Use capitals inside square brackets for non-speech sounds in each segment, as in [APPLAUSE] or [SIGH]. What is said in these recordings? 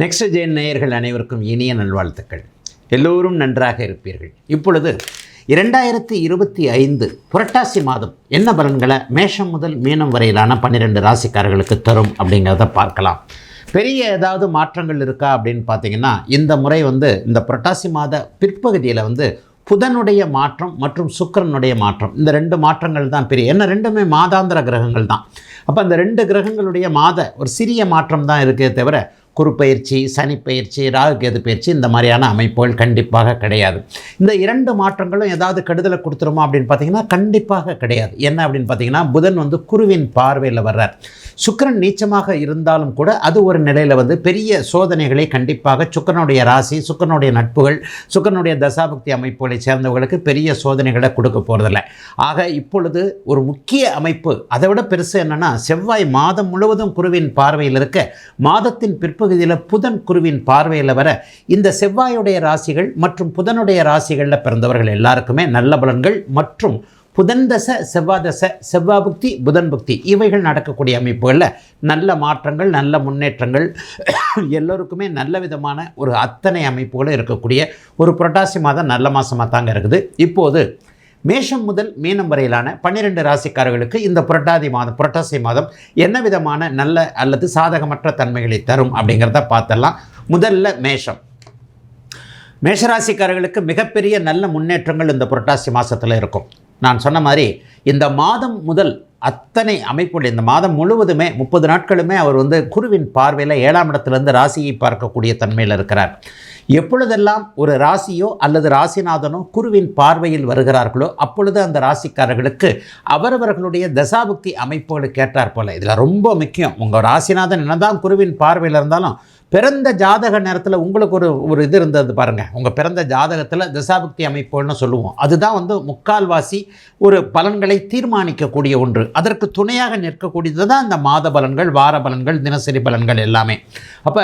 Next Jain நேயர்கள் அனைவருக்கும் இனிய நல்வாழ்த்துக்கள். எல்லோரும் நன்றாக இருப்பீர்கள். இப்பொழுது இரண்டாயிரத்தி இருபத்தி ஐந்து புரட்டாசி மாதம் என்ன பலன்களை மேஷம் முதல் மீனம் வரையிலான பன்னிரெண்டு ராசிக்காரர்களுக்கு தரும் அப்படிங்கிறத பார்க்கலாம். பெரிய ஏதாவது மாற்றங்கள் இருக்கா அப்படின்னு பார்த்தீங்கன்னா இந்த முறை வந்து இந்த புரட்டாசி மாத பிற்பகுதியில் வந்து புதனுடைய மாற்றம் மற்றும் சுக்கிரனுடைய மாற்றம். இந்த ரெண்டு மாற்றங்கள் தான் பெரிய. என்ன ரெண்டுமே மாதாந்திர கிரகங்கள் தான். அப்போ அந்த ரெண்டு கிரகங்களுடைய மாத ஒரு சிறிய மாற்றம் தான் இருக்கே தவிர குறுப்பயிற்சி சனிப்பயிற்சி பயிற்சி ராகு கேது பயிற்சி இந்த மாதிரியான அமைப்புகள் கண்டிப்பாக கிடையாது. இந்த இரண்டு மாற்றங்களும் ஏதாவது கெடுதலை கொடுத்துருமா அப்படின்னு பார்த்தீங்கன்னா கண்டிப்பாக கிடையாது. என்ன அப்படின்னு பார்த்தீங்கன்னா புதன் வந்து குருவின் பார்வையில் வர்றார். சுக்கிரன் நீச்சமாக இருந்தாலும் கூட அது ஒரு நிலையில் வந்து பெரிய சோதனைகளை கண்டிப்பாக சுக்கரனுடைய ராசி சுக்கரனுடைய நட்புகள் சுக்கரனுடைய தசாபக்தி அமைப்புகளை சேர்ந்தவர்களுக்கு பெரிய சோதனைகளை கொடுக்க போகிறதில்ல ஆக இப்பொழுது ஒரு முக்கிய அமைப்பு அதை விட பெருசு என்னென்னா செவ்வாய் மாதம் முழுவதும் குருவின் பார்வையில் இருக்க மாதத்தின் பிற்பு பகுதியில் புதன் குருவின் பார்வையில் வர இந்த செவ்வாயுடைய ராசிகள் மற்றும் புதனுடைய ராசிகளில் பிறந்தவர்கள் எல்லாருக்குமே நல்ல பலன்கள் மற்றும் புதன் தசை செவ்வாய் தசை செவ்வாய் புக்தி புதன் புக்தி இவைகள் நடக்கக்கூடிய அமைப்புகளில் நல்ல மாற்றங்கள் நல்ல முன்னேற்றங்கள் எல்லோருக்குமே நல்ல விதமான ஒரு அத்தனை அமைப்புகளும் இருக்கக்கூடிய ஒரு புரட்டாசி மாதம் நல்ல மாதமாக தாங்க இருக்குது. இப்போது மேஷம் முதல் மீனம் வரையிலான பன்னிரெண்டு ராசிக்காரர்களுக்கு இந்த புரட்டாதி மாதம் புரட்டாசி மாதம் என்ன விதமான நல்ல அல்லது சாதகமற்ற தன்மைகளை தரும் அப்படிங்கிறத பார்த்தலாம். முதல்ல மேஷம். மேஷராசிக்காரர்களுக்கு மிகப்பெரிய நல்ல முன்னேற்றங்கள் இந்த புரட்டாசி மாதத்தில் இருக்கும். நான் சொன்ன மாதிரி இந்த மாதம் முதல் அத்தனை அமைப்புள்ள இந்த மாதம் முழுவதுமே முப்பது நாட்களுமே அவர் வந்து குருவின் பார்வையில் ஏழாம் இடத்துலேருந்து ராசியை பார்க்கக்கூடிய தன்மையில் இருக்கிறார். எப்பொழுதெல்லாம் ஒரு ராசியோ அல்லது ராசிநாதனோ குருவின் பார்வையில் வருகிறார்களோ அப்பொழுது அந்த ராசிக்காரர்களுக்கு அவரவர்களுடைய தசாபுக்தி அமைப்புகளுக்கு ஏற்றார் போல. இதில் ரொம்ப முக்கியம். உங்கள் ராசிநாதன் என்னதான் குருவின் பார்வையில் இருந்தாலும் பிறந்த ஜாதக நேரத்தில் உங்களுக்கு ஒரு ஒரு இது இருந்தது பாருங்கள் உங்கள் பிறந்த ஜாதகத்தில் தசாபக்தி அமைப்புகள்னு சொல்லுவோம். அதுதான் வந்து முக்கால்வாசி ஒரு பலன்களை தீர்மானிக்கக்கூடிய ஒன்று. அதற்கு துணையாக நிற்கக்கூடியது தான் இந்த மாத பலன்கள் வார பலன்கள் தினசரி பலன்கள் எல்லாமே. அப்போ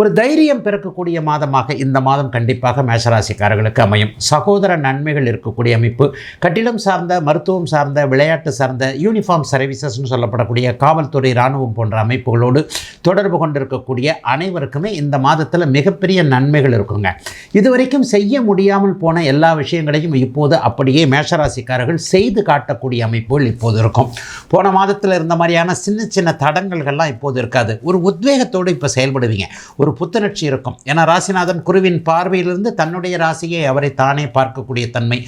ஒரு தைரியம் பிறக்கக்கூடிய மாதமாக இந்த மாதம் கண்டிப்பாக மேஷராசிக்காரர்களுக்கு அமையும். சகோதர நன்மைகள் இருக்கக்கூடிய அமைப்பு. கட்டிடம் சார்ந்த மருத்துவம் சார்ந்த விளையாட்டு சார்ந்த யூனிஃபார்ம் சர்வீசஸ்னு சொல்லப்படக்கூடிய காவல்துறை இராணுவம் போன்ற அமைப்புகளோடு தொடர்பு கொண்டிருக்கக்கூடிய அனைவருக்குமே இந்த மாதத்தில் மிகப்பெரிய நன்மைகள் இருக்குங்க. இதுவரைக்கும் செய்ய முடியாமல் போன எல்லா விஷயங்களையும் இப்போது அப்படியே மேஷராசிக்காரர்கள் செய்து காட்டக்கூடிய அமைப்புகள் இப்போது இருக்கும். போன மாதத்தில் இருந்த மாதிரியான சின்ன சின்ன தடங்கல்கள்லாம் இப்போது இருக்காது. ஒரு உத்வேகத்தோடு இப்போ செயல்படுவீங்க. ஒரு ஒரு புத்துணர்ச்சி இருக்கும். ஏன்னா ராசிநாதன் குருவின் பார்வையிலிருந்து தன்னுடைய ராசியை அவரை தானே பார்க்கக்கூடிய தன்மை.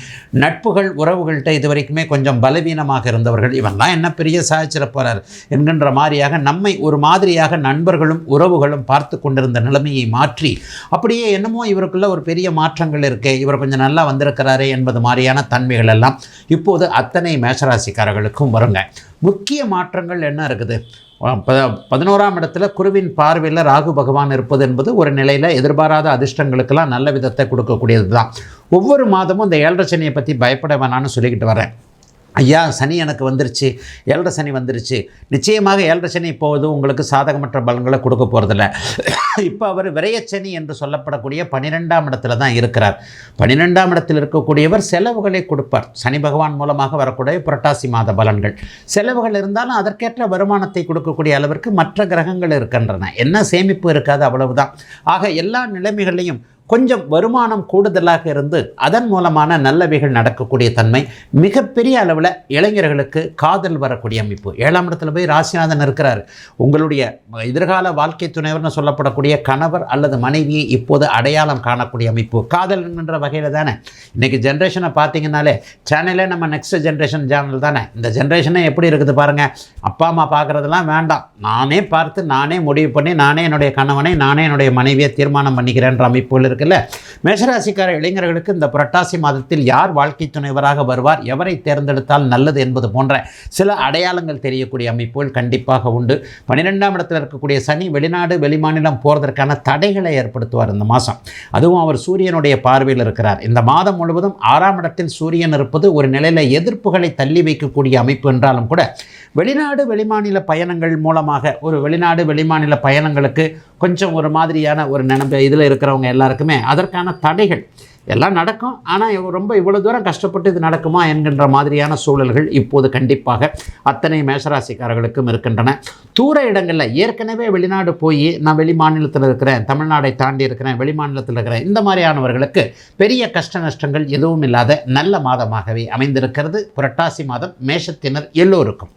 நட்புகள் உறவுகள்கிட்ட இது வரைக்குமே கொஞ்சம் பலவீனமாக இருந்தவர்கள். இவன்லாம் என்ன பெரிய சாதிச்சிட போகிறார் என்கின்ற மாதிரியாக நம்மை ஒரு மாதிரியாக நண்பர்களும் உறவுகளும் பார்த்து கொண்டிருந்த நிலைமையை மாற்றி அப்படியே என்னமோ இவருக்குள்ள ஒரு பெரிய மாற்றங்கள் இருக்கே இவர் கொஞ்சம் நல்லா வந்திருக்கிறாரே என்பது மாதிரியான தன்மைகள் எல்லாம் இப்போது அத்தனை மேஷராசிக்காரர்களுக்கும் வருங்க. முக்கிய மாற்றங்கள் என்ன இருக்குது? பதினோராம் இடத்துல குருவின் பார்வையில் ராகு பகவான் இருப்பது என்பது ஒரு நிலையில் எதிர்பாராத அதிர்ஷ்டங்களுக்கெல்லாம் நல்ல விதத்தை கொடுக்கக்கூடியது தான் ஒவ்வொரு மாதமும் இந்த ஏழரை சனியை பற்றி பயப்பட வேணான்னு சொல்லிக்கிட்டு வரேன். ஐயா சனி எனக்கு வந்துருச்சு. ஏழரை சனி வந்துருச்சு. நிச்சயமாக ஏழரை சனி இப்போது உங்களுக்கு சாதகமற்ற பலன்களை கொடுக்க போகிறதில்ல [LAUGHS] இப்போ அவர் விரயச்சனி என்று சொல்லப்படக்கூடிய பன்னிரெண்டாம் இடத்துல தான் இருக்கிறார். பன்னிரெண்டாம் இடத்தில் இருக்கக்கூடியவர் செலவுகளை கொடுப்பார். சனி பகவான் மூலமாக வரக்கூடிய புரட்டாசி மாத பலன்கள். செலவுகள் இருந்தாலும் அதற்கேற்ற வருமானத்தை கொடுக்கக்கூடிய அளவிற்கு மற்ற கிரகங்கள் இருக்கின்றன. என்ன சேமிப்பு இருக்காது அவ்வளவுதான். ஆக எல்லா நிலைமைகளையும் கொஞ்சம் வருமானம் கூடுதலாக இருந்து அதன் மூலமான நல்லவைகள் நடக்கக்கூடிய தன்மை மிகப்பெரிய அளவில் இளைஞர்களுக்கு காதல் வரக்கூடிய அமைப்பு. ஏழாம் இடத்துல போய் ராசிநாதன் இருக்கிறார். உங்களுடைய எதிர்கால வாழ்க்கை துணைவர்னு சொல்லப்படக்கூடிய கணவர் அல்லது மனைவியை இப்போது அடையாளம் காணக்கூடிய அமைப்பு. காதல் என்கின்ற வகையில் தானே. இன்றைக்கி ஜென்ரேஷனை பார்த்தீங்கன்னாலே சேனலே நம்ம நெக்ஸ்ட் ஜென்ரேஷன் சேனல் தானே. இந்த ஜென்ரேஷனே எப்படி இருக்குது பாருங்கள் அப்பா அம்மா பார்க்குறதெல்லாம் வேண்டாம். நானே பார்த்து நானே முடிவு பண்ணி நானே என்னுடைய கணவனை நானே என்னுடைய மனைவியை தீர்மானம் பண்ணிக்கிறேன்ற அமைப்புகள் இருக்குல்ல? மேஷராசிக்கார இளைஞர்களுக்கு இந்த புரட்டாசி மாதத்தில் யார் வாழ்க்கை துணைவராக வருவார்? எவரை தேர்ந்தெடுத்தால் நல்லது என்பது போன்ற சில அடையாளங்கள் தெரியக்கூடிய அமைப்புகள் கண்டிப்பாக உண்டு. பன்னிரெண்டாம் இடத்தில் இருக்கக்கூடிய சனி வெளிநாடு வெளிமாநிலம் போகிறதற்கான தடைகளை ஏற்படுத்துவார் இந்த மாதம். அதுவும் அவர் சூரியனுடைய பார்வையில் இருக்கிறார். இந்த மாதம் முழுவதும் ஆறாம் இடத்தில் சூரியன் இருப்பது ஒரு நிலையில் எதிர்ப்புகளை தள்ளி வைக்கக்கூடிய அமைப்பு என்றாலும் கூட வெளிநாடு வெளிமாநில பயணங்கள் மூலமாக ஒரு வெளிநாடு வெளிமாநில பயணங்களுக்கு கொஞ்சம் ஒரு மாதிரியான ஒரு நினைப்பு இதில் இருக்கிறவங்க எல்லாருக்குமே எல்லாருக்குமே அதற்கான தடைகள் எல்லாம் நடக்கும். ஆனால் ரொம்ப இவ்வளோ தூரம் கஷ்டப்பட்டு இது நடக்குமா என்கின்ற மாதிரியான சூழல்கள் இப்போது கண்டிப்பாக அத்தனை மேஷராசிக்காரர்களுக்கும் இருக்கின்றன. தூர இடங்களில் ஏற்கனவே வெளிநாடு போய் நான் வெளி மாநிலத்தில் இருக்கிறேன் தமிழ்நாடை தாண்டி இருக்கிறேன் வெளி மாநிலத்தில் இருக்கிறேன் இந்த மாதிரியானவர்களுக்கு பெரிய கஷ்ட நஷ்டங்கள் எதுவும் இல்லாத நல்ல மாதமாகவே அமைந்திருக்கிறது. புரட்டாசி மாதம் மேஷத்தினர் எல்லோருக்கும்.